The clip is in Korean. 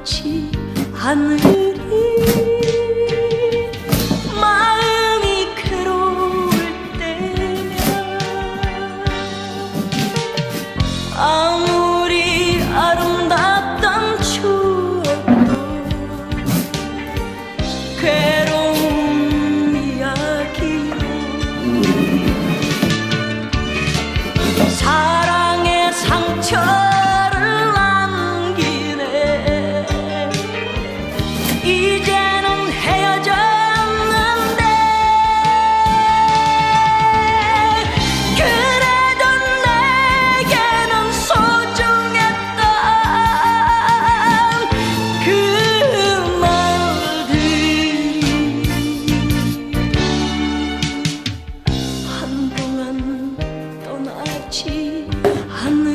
같이 하늘이 마음이 괴로울 때면 아무리 아름답던 추억도 괴로운 이야기로 사랑의 상처. 起寒冷